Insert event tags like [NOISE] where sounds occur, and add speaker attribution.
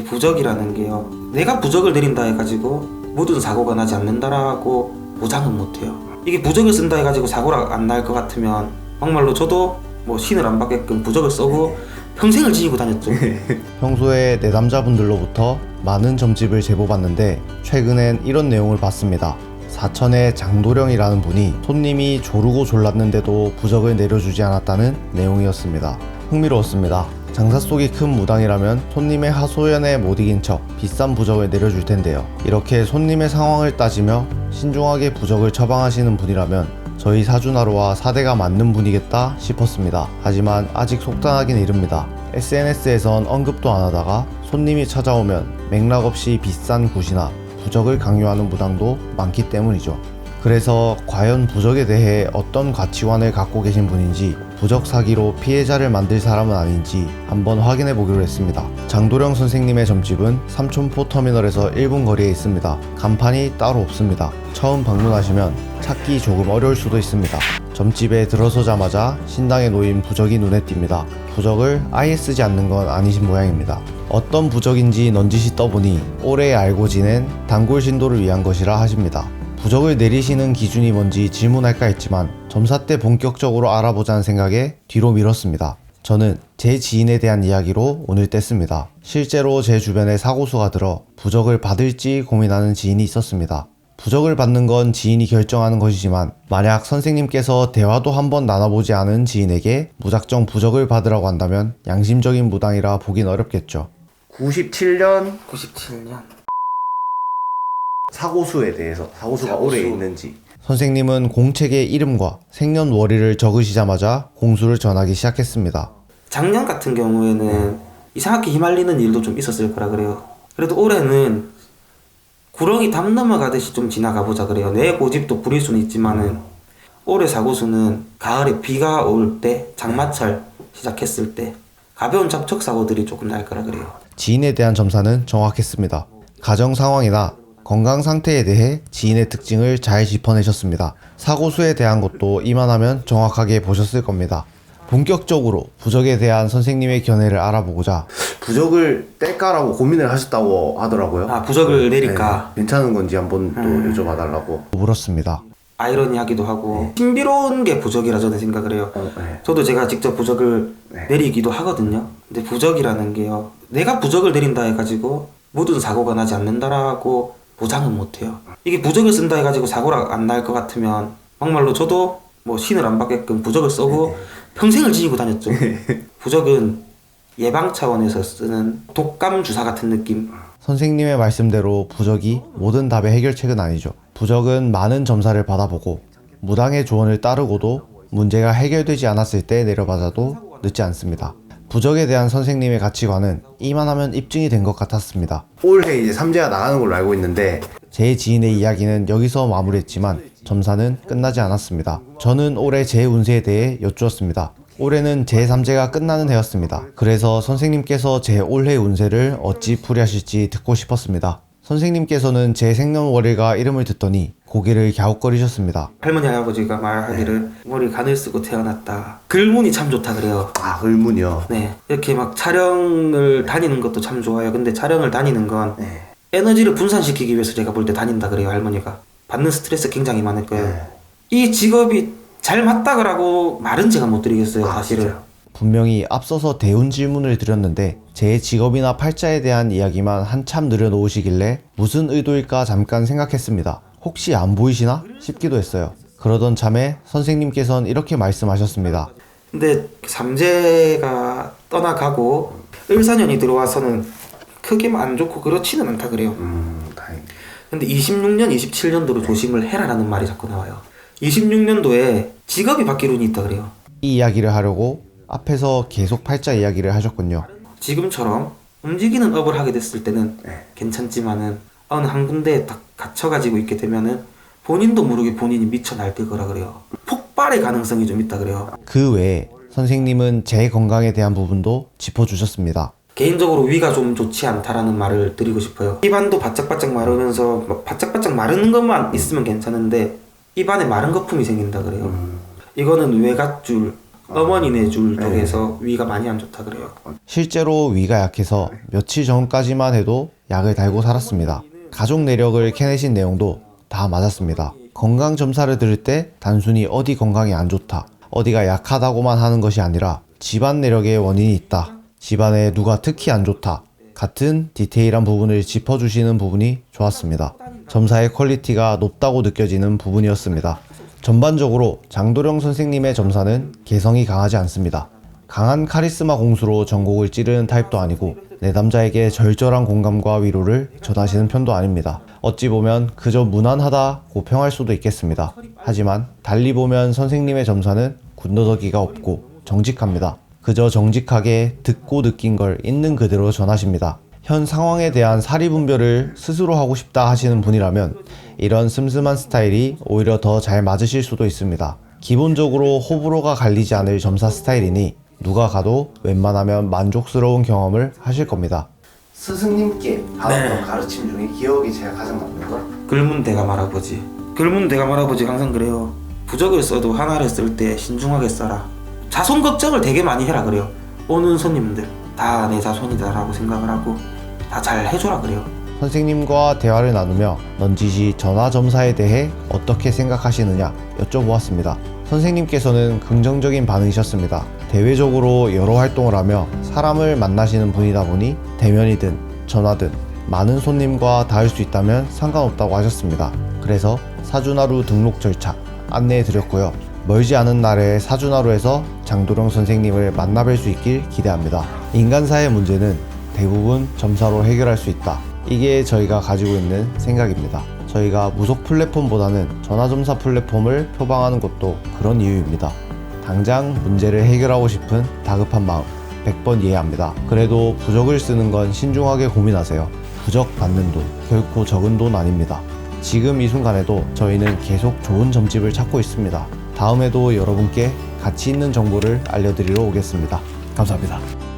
Speaker 1: 근데 부적이라는 게요. 내가 부적을 내린다 해가지고 모든 사고가 나지 않는다라고 보장은 못해요. 이게 부적을 쓴다 해가지고 사고가 안 날 것 같으면 막말로 저도 뭐 신을 안 받게끔 부적을 써고 평생을 지니고 다녔죠. [LAUGHS]
Speaker 2: 평소에 내담자분들로부터 많은 점집을 제보받는데 최근엔 이런 내용을 봤습니다. 사천의 장도령이라는 분이 손님이 조르고 졸랐는데도 부적을 내려주지 않았다는 내용이었습니다. 흥미로웠습니다. 장사 속이 큰 무당이라면 손님의 하소연에 못 이긴 척 비싼 부적을 내려줄 텐데요. 이렇게 손님의 상황을 따지며 신중하게 부적을 처방하시는 분이라면 저희 사주나루와 사대가 맞는 분이겠다 싶었습니다. 하지만 아직 속단하긴 이릅니다. SNS에선 언급도 안 하다가 손님이 찾아오면 맥락 없이 비싼 굿이나 부적을 강요하는 무당도 많기 때문이죠. 그래서 과연 부적에 대해 어떤 가치관을 갖고 계신 분인지 부적 사기로 피해자를 만들 사람은 아닌지 한번 확인해 보기로 했습니다. 장도령 선생님의 점집은 삼촌포 터미널에서 1분 거리에 있습니다. 간판이 따로 없습니다. 처음 방문하시면 찾기 조금 어려울 수도 있습니다. 점집에 들어서자마자 신당에 놓인 부적이 눈에 띕니다. 부적을 아예 쓰지 않는 건 아니신 모양입니다. 어떤 부적인지 넌지시 떠보니 오래 알고 지낸 단골 신도를 위한 것이라 하십니다. 부적을 내리시는 기준이 뭔지 질문할까 했지만 점사 때 본격적으로 알아보자는 생각에 뒤로 미뤘습니다. 저는 제 지인에 대한 이야기로 오늘 뗐습니다. 실제로 제 주변에 사고수가 들어 부적을 받을지 고민하는 지인이 있었습니다. 부적을 받는 건 지인이 결정하는 것이지만 만약 선생님께서 대화도 한번 나눠보지 않은 지인에게 무작정 부적을 받으라고 한다면 양심적인 무당이라 보긴 어렵겠죠. 97년
Speaker 1: 97년.
Speaker 2: 사고수에 대해서 사고수가
Speaker 1: 사고수.
Speaker 2: 오래 있는지 선생님은 공책에 이름과 생년월일을 적으시자마자 공수를 전하기 시작했습니다.
Speaker 1: 작년 같은 경우에는 이상하게 휘말리는 일도 좀 있었을 거라 그래요. 그래도 올해는 구렁이 담 넘어가듯이 좀 지나가 보자 그래요. 내 고집도 부릴 수는 있지만은 올해 사고수는 가을에 비가 올 때 장마철 시작했을 때 가벼운 접촉 사고들이 조금 날 거라 그래요.
Speaker 2: 지인에 대한 점사는 정확했습니다. 가정 상황이나 건강 상태에 대해 지인의 특징을 잘 짚어내셨습니다. 사고수에 대한 것도 이만하면 정확하게 보셨을 겁니다. 본격적으로 부적에 대한 선생님의 견해를 알아보고자 부적을 뗄까라고 고민을 하셨다고 하더라고요.
Speaker 1: 아 부적을 내릴까
Speaker 2: 네, 괜찮은 건지 한번 또 여쭤봐달라고 물었습니다.
Speaker 1: 아이러니하기도 하고 신비로운 게 부적이라 저는 생각을 해요. 저도 제가 직접 부적을 내리기도 하거든요. 근데 부적이라는 게요. 내가 부적을 내린다 해가지고 모든 사고가 나지 않는다라고 보장은 못해요. 이게 부적을 쓴다 해가지고 사고가 안 날 것 같으면 막말로 저도 뭐 신을 안 받게끔 부적을 써고 평생을 지니고 다녔죠. 부적은 예방 차원에서 쓰는 독감 주사 같은 느낌.
Speaker 2: 선생님의 말씀대로 부적이 모든 답의 해결책은 아니죠. 부적은 많은 점사를 받아보고 무당의 조언을 따르고도 문제가 해결되지 않았을 때 내려받아도 늦지 않습니다. 부적에 대한 선생님의 가치관은 이만하면 입증이 된 것 같았습니다. 올해 이제 삼재가 나가는 걸로 알고 있는데 제 지인의 이야기는 여기서 마무리했지만 점사는 끝나지 않았습니다. 저는 올해 제 운세에 대해 여쭈었습니다. 올해는 제 3제가 끝나는 해였습니다. 그래서 선생님께서 제 올해 운세를 어찌 풀이하실지 듣고 싶었습니다. 선생님께서는 제 생년월일과 이름을 듣더니 고개를 갸웃거리셨습니다.
Speaker 1: 할머니 할아버지가 말하기를 머리 가늘 쓰고 태어났다. 글문이 참 좋다 그래요.
Speaker 2: 아, 의문이요.
Speaker 1: 네 이렇게 막 촬영을 다니는 것도 참 좋아요. 근데 촬영을 다니는 건
Speaker 2: 네.
Speaker 1: 에너지를 분산시키기 위해서 제가 볼 때 다닌다 그래요 할머니가. 받는 스트레스 굉장히 많을 거예요.
Speaker 2: 네.
Speaker 1: 이 직업이 잘 맞다 그라고 말은 제가 못 드리겠어요
Speaker 2: 아,
Speaker 1: 사실은.
Speaker 2: 분명히 앞서서 대운 질문을 드렸는데 제 직업이나 팔자에 대한 이야기만 한참 늘여놓으시길래 무슨 의도일까 잠깐 생각했습니다. 혹시 안 보이시나 싶기도 했어요. 그러던 참에 선생님께서는 이렇게 말씀하셨습니다.
Speaker 1: 근데 삼재가 떠나가고 을사년이 들어와서는 크게 안 좋고 그렇지는 않다 그래요.
Speaker 2: 음, 다행.
Speaker 1: 근데 26년, 27년도로 조심을 해라라는 말이 자꾸 나와요. 26년도에 직업이 바뀔 운이 있다 그래요.
Speaker 2: 이 이야기를 하려고 앞에서 계속 팔자 이야기를 하셨군요.
Speaker 1: 지금처럼 움직이는 업을 하게 됐을 때는 괜찮지만은 어느 한 군데에 딱 갇혀가지고 있게 되면은 본인도 모르게 본인이 미쳐 날뛸 거라 그래요. 폭발의 가능성이 좀 있다 그래요.
Speaker 2: 그 외에 선생님은 제 건강에 대한 부분도 짚어주셨습니다.
Speaker 1: 개인적으로 위가 좀 좋지 않다라는 말을 드리고 싶어요. 입안도 바짝바짝 마르면서 막 바짝바짝 마르는 것만 있으면 괜찮은데 입안에 마른 거품이 생긴다 그래요. 이거는 외갓줄 어머니네 줄 쪽에서 위가 많이 안 좋다 그래요.
Speaker 2: 실제로 위가 약해서 며칠 전까지만 해도 약을 달고 살았습니다. 가족 내력을 캐내신 내용도 다 맞았습니다. 건강 점사를 들을 때 단순히 어디 건강이 안 좋다, 어디가 약하다고만 하는 것이 아니라 집안 내력에 원인이 있다, 집안에 누가 특히 안 좋다 같은 디테일한 부분을 짚어주시는 부분이 좋았습니다. 점사의 퀄리티가 높다고 느껴지는 부분이었습니다. 전반적으로 장도령 선생님의 점사는 개성이 강하지 않습니다. 강한 카리스마 공수로 전곡을 찌르는 타입도 아니고 내담자에게 절절한 공감과 위로를 전하시는 편도 아닙니다. 어찌 보면 그저 무난하다고 평할 수도 있겠습니다. 하지만 달리 보면 선생님의 점사는 군더더기가 없고 정직합니다. 그저 정직하게 듣고 느낀 걸 있는 그대로 전하십니다. 현 상황에 대한 사리분별을 스스로 하고 싶다 하시는 분이라면 이런 슴슴한 스타일이 오히려 더 잘 맞으실 수도 있습니다. 기본적으로 호불호가 갈리지 않을 점사 스타일이니 누가 가도 웬만하면 만족스러운 경험을 하실 겁니다. 스승님께
Speaker 1: 받았던
Speaker 2: 가르침 중에 기억이 제일 가장 남는 거?
Speaker 1: 글문 대감 할아버지. 글문 대감 할아버지 항상 그래요. 부적을 써도 하나를 쓸 때 신중하게 써라. 자손 걱정을 되게 많이 해라 그래요. 오는 손님들 다 내 자손이다라고 생각을 하고 다 잘 해줘라 그래요.
Speaker 2: 선생님과 대화를 나누며 넌지시 전화점사에 대해 어떻게 생각하시느냐 여쭤보았습니다. 선생님께서는 긍정적인 반응이셨습니다. 대외적으로 여러 활동을 하며 사람을 만나시는 분이다 보니 대면이든 전화든 많은 손님과 닿을 수 있다면 상관없다고 하셨습니다. 그래서 사준하루 등록 절차 안내해 드렸고요. 멀지 않은 날에 사준하루에서 장도령 선생님을 만나뵐 수 있길 기대합니다. 인간사의 문제는 대부분 점사로 해결할 수 있다. 이게 저희가 가지고 있는 생각입니다. 저희가 무속 플랫폼보다는 전화점사 플랫폼을 표방하는 것도 그런 이유입니다. 당장 문제를 해결하고 싶은 다급한 마음 100번 이해합니다. 그래도 부적을 쓰는 건 신중하게 고민하세요. 부적 받는 돈 결코 적은 돈 아닙니다. 지금 이 순간에도 저희는 계속 좋은 점집을 찾고 있습니다. 다음에도 여러분께 가치 있는 정보를 알려드리러 오겠습니다. 감사합니다.